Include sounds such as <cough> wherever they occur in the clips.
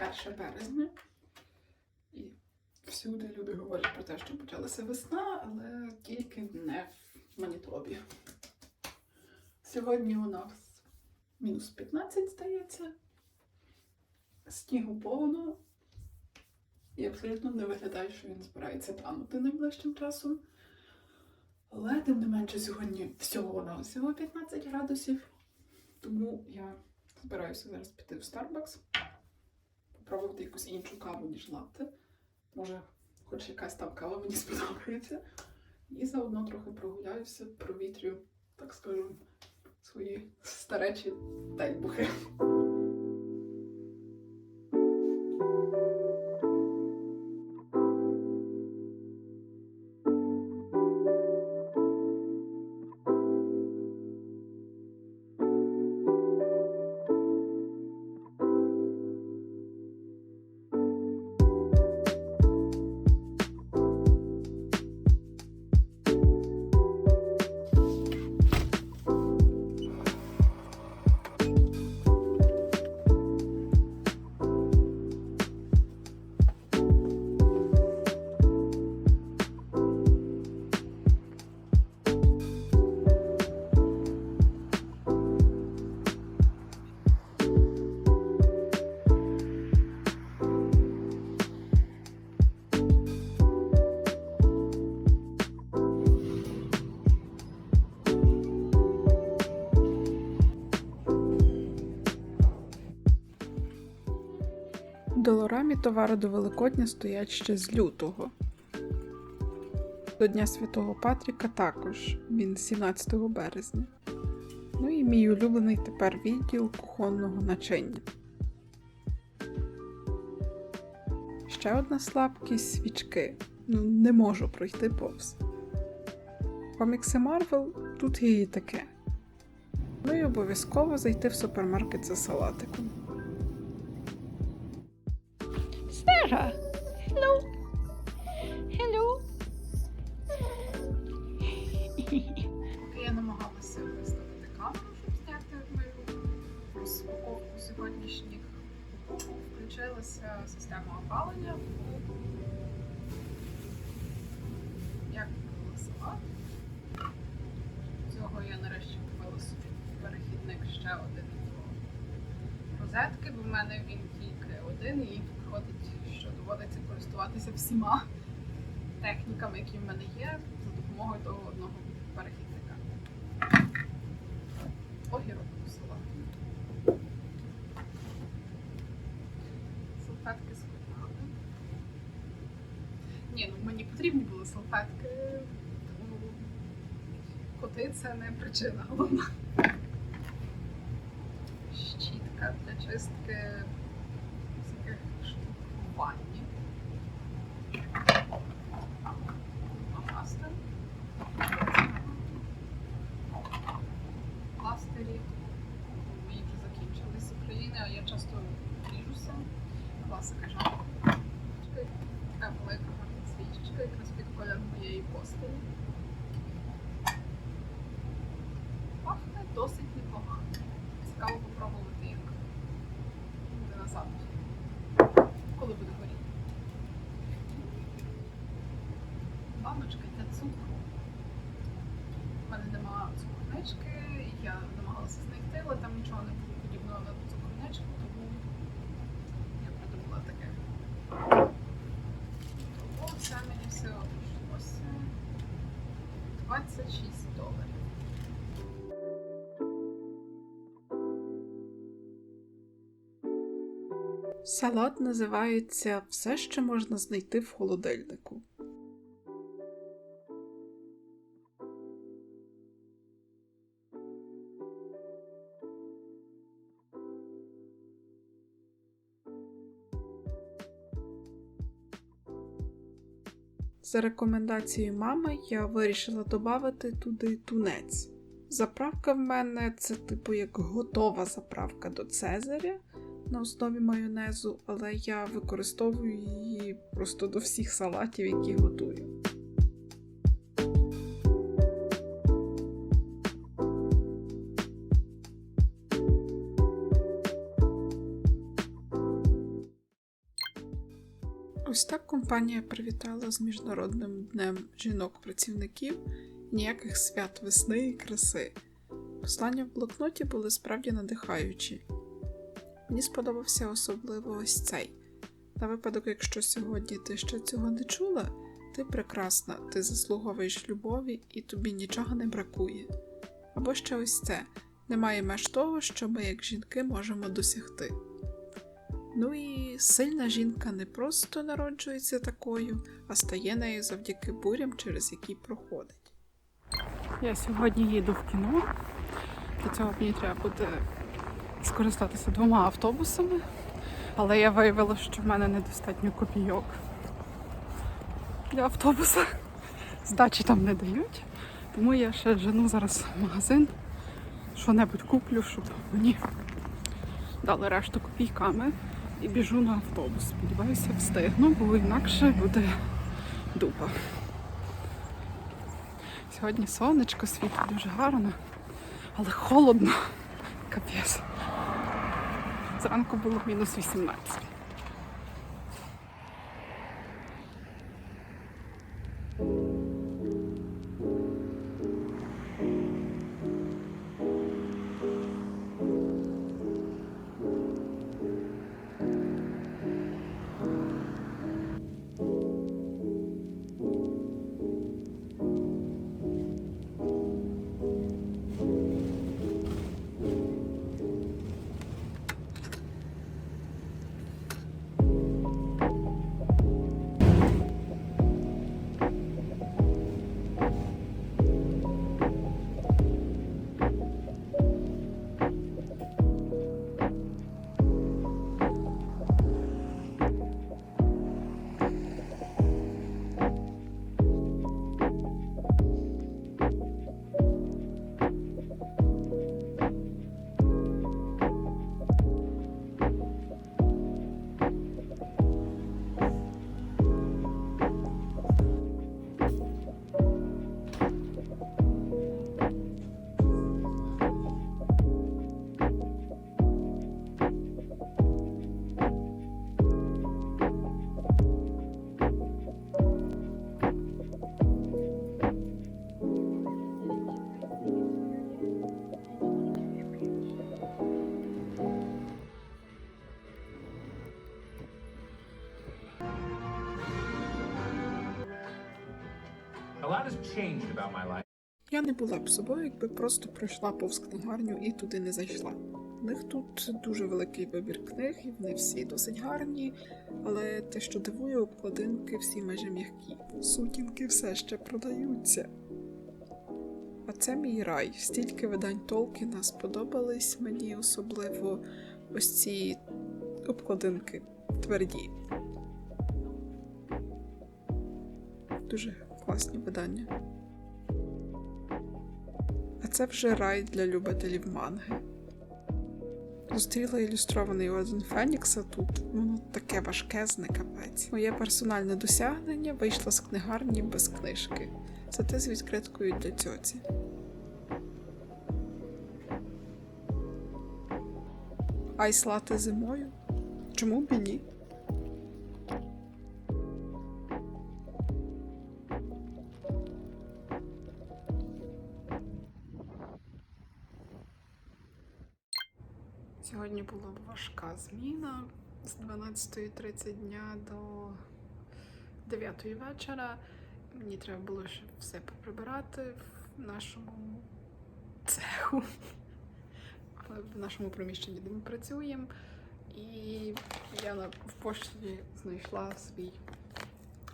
1 березня. І всюди люди говорять про те, що почалася весна, але тільки не в Манітобі. Сьогодні у нас мінус 15, здається. Снігу повно. І абсолютно не виглядає, що він збирається танути найближчим часом. Але тим не менше сьогодні всього на всього 15 градусів. Тому я збираюся зараз піти в Starbucks, попробувати якусь іншу каву, ніж латте. Може, хоч якась там кава мені <laughs> сподобається. І заодно трохи прогуляюся, провітрю, так скажу, свої старечі тельбухи. Долорамі товари до Великодня стоять ще з лютого. До Дня Святого Патріка також, він 17 березня. Ну і мій улюблений тепер відділ кухонного начиння. Ще одна слабкість свічки. Ну, не можу пройти повз. Комікси Марвел тут є і таке. Ну і обов'язково зайти в супермаркет за салатиком. Включилася система опалення. Як купила салат. Цього я нарешті купила собі перехідник ще один до розетки, бо в мене він тільки один і виходить, що доводиться користуватися всіма техніками, які в мене є, за допомогою того одного перехідника. Огірок кусила. Салфетки сховали. Ні, ну мені потрібні були салфетки, тому коти це не причина головна. Щітка для чистки буде. Коли буде горіти. Баночка для цукру. У мене нема цукорнички, я намагалася знайти, але там нічого не було подібного на цукруничку, Салат називається Все, що можна знайти в холодильнику. За рекомендацією мами я вирішила додати туди тунець. Заправка в мене це типу як готова заправка до Цезаря на основі майонезу, але я використовую її просто до всіх салатів, які готую. Ось так компанія привітала з Міжнародним днем жінок-працівників ніяких свят весни і краси. Послання в блокноті були справді надихаючі. Мені сподобався особливо ось цей. На випадок, якщо сьогодні ти ще цього не чула, ти прекрасна, ти заслуговуєш любові і тобі нічого не бракує. Або ще ось це немає меж того, що ми, як жінки, можемо досягти. Ну і сильна жінка не просто народжується такою, а стає нею завдяки бурям, через які проходить. Я сьогодні їду в кіно. Для цього мені треба буде скористатися двома автобусами, але я виявила, що в мене недостатньо копійок для автобуса. Здачі там не дають. Тому я ще жену зараз в магазин, що-небудь куплю, щоб мені дали решту копійками і біжу на автобус. Сподіваюся, встигну, бо інакше буде дупа. Сьогодні сонечко світить дуже гарно, але холодно. Капець. Зранку було мінус 18. Я не була б собою, якби просто пройшла повз книгарню і туди не зайшла. У них тут дуже великий вибір книг, і вони всі досить гарні, але те, що дивує, обкладинки всі майже м'які. Сутінки все ще продаються. А це мій рай. Стільки видань Толкіна сподобались мені особливо ось ці обкладинки тверді. Дуже класні видання. А це вже рай для любителів манги. Зустріла ілюстрований орден Фенікса тут. Воно таке важкезне капець. Моє персональне досягнення вийшло з книгарні без книжки. Зате з відкриткою для цьоці. Айс лати зимою? Чому б і ні? Важка зміна з 12.30 дня до 9 вечора. Мені треба було ще все поприбирати в нашому цеху, в нашому приміщенні, де ми працюємо. І я в пошті знайшла свій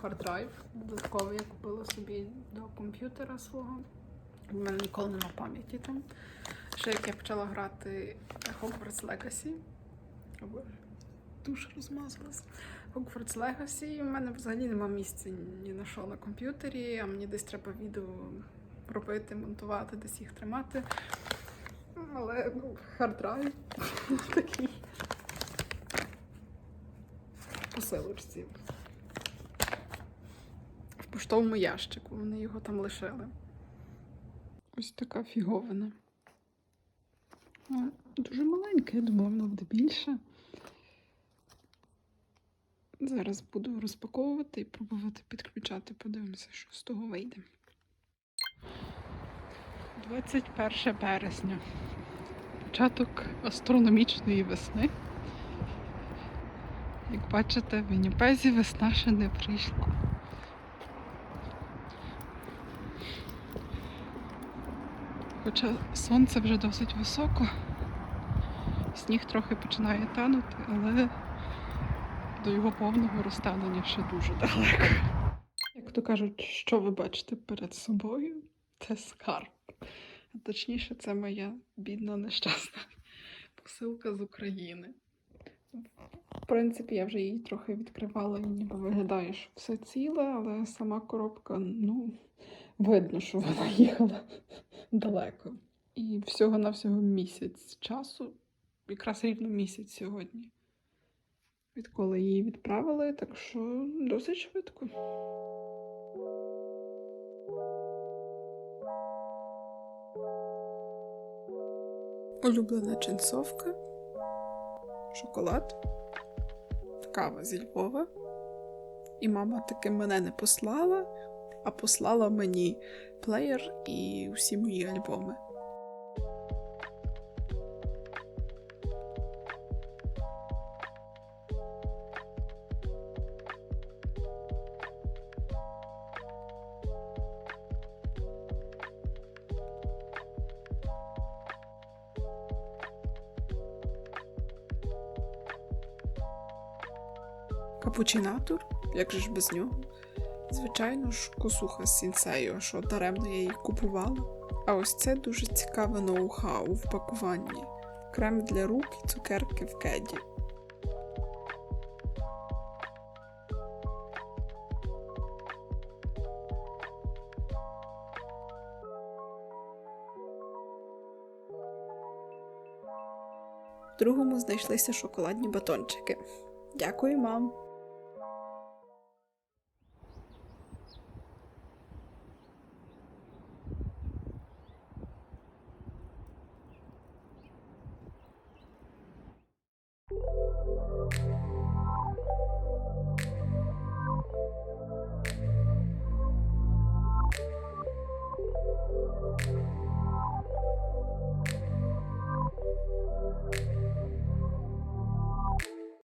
харддрайв додатковий, я купила собі до комп'ютера свого. У мене ніколи нема пам'яті там. Ще як я почала грати Hogwarts Legacy. Душа розмазалась. Hogwarts Legacy. У мене взагалі нема місця ні на що на комп'ютері, а мені десь треба відео робити, монтувати, десь їх тримати. Але ну, харддрайв <laughs> такий. Посилочці. В поштовому ящику. Вони його там лишили. Ось така фіговина. Ну, Дуже маленька, я думала, воно буде більше. Зараз буду розпаковувати і пробувати підключати. Подивимося, що з того вийде. 21 березня. Початок астрономічної весни. Як бачите, в Вінніпезі весна ще не прийшла. Хоча сонце вже досить високо, сніг трохи починає танути, але до його повного розтанення ще дуже далеко. Як то кажуть, що ви бачите перед собою, це скарб. А точніше, це моя бідна нещасна посилка з України. В принципі, я вже її трохи відкривала і ніби виглядає, що все ціле, але сама коробка, ну, видно, що вона їхала далеко. І всього-навсього місяць часу, якраз рівно місяць сьогодні відколи її відправили, так що досить швидко. Улюблена джинсовка, шоколад, кава зі Львова. І мама таки мене не послала, а послала мені плеєр і усі мої альбоми. Капучинатор, як же ж без нього? Звичайно ж, косуха з сінсею, що даремно я її купувала. А ось це дуже цікаве ноу-хау в пакуванні. Крем для рук і цукерки в кеді. В другому знайшлися шоколадні батончики. Дякую, мам.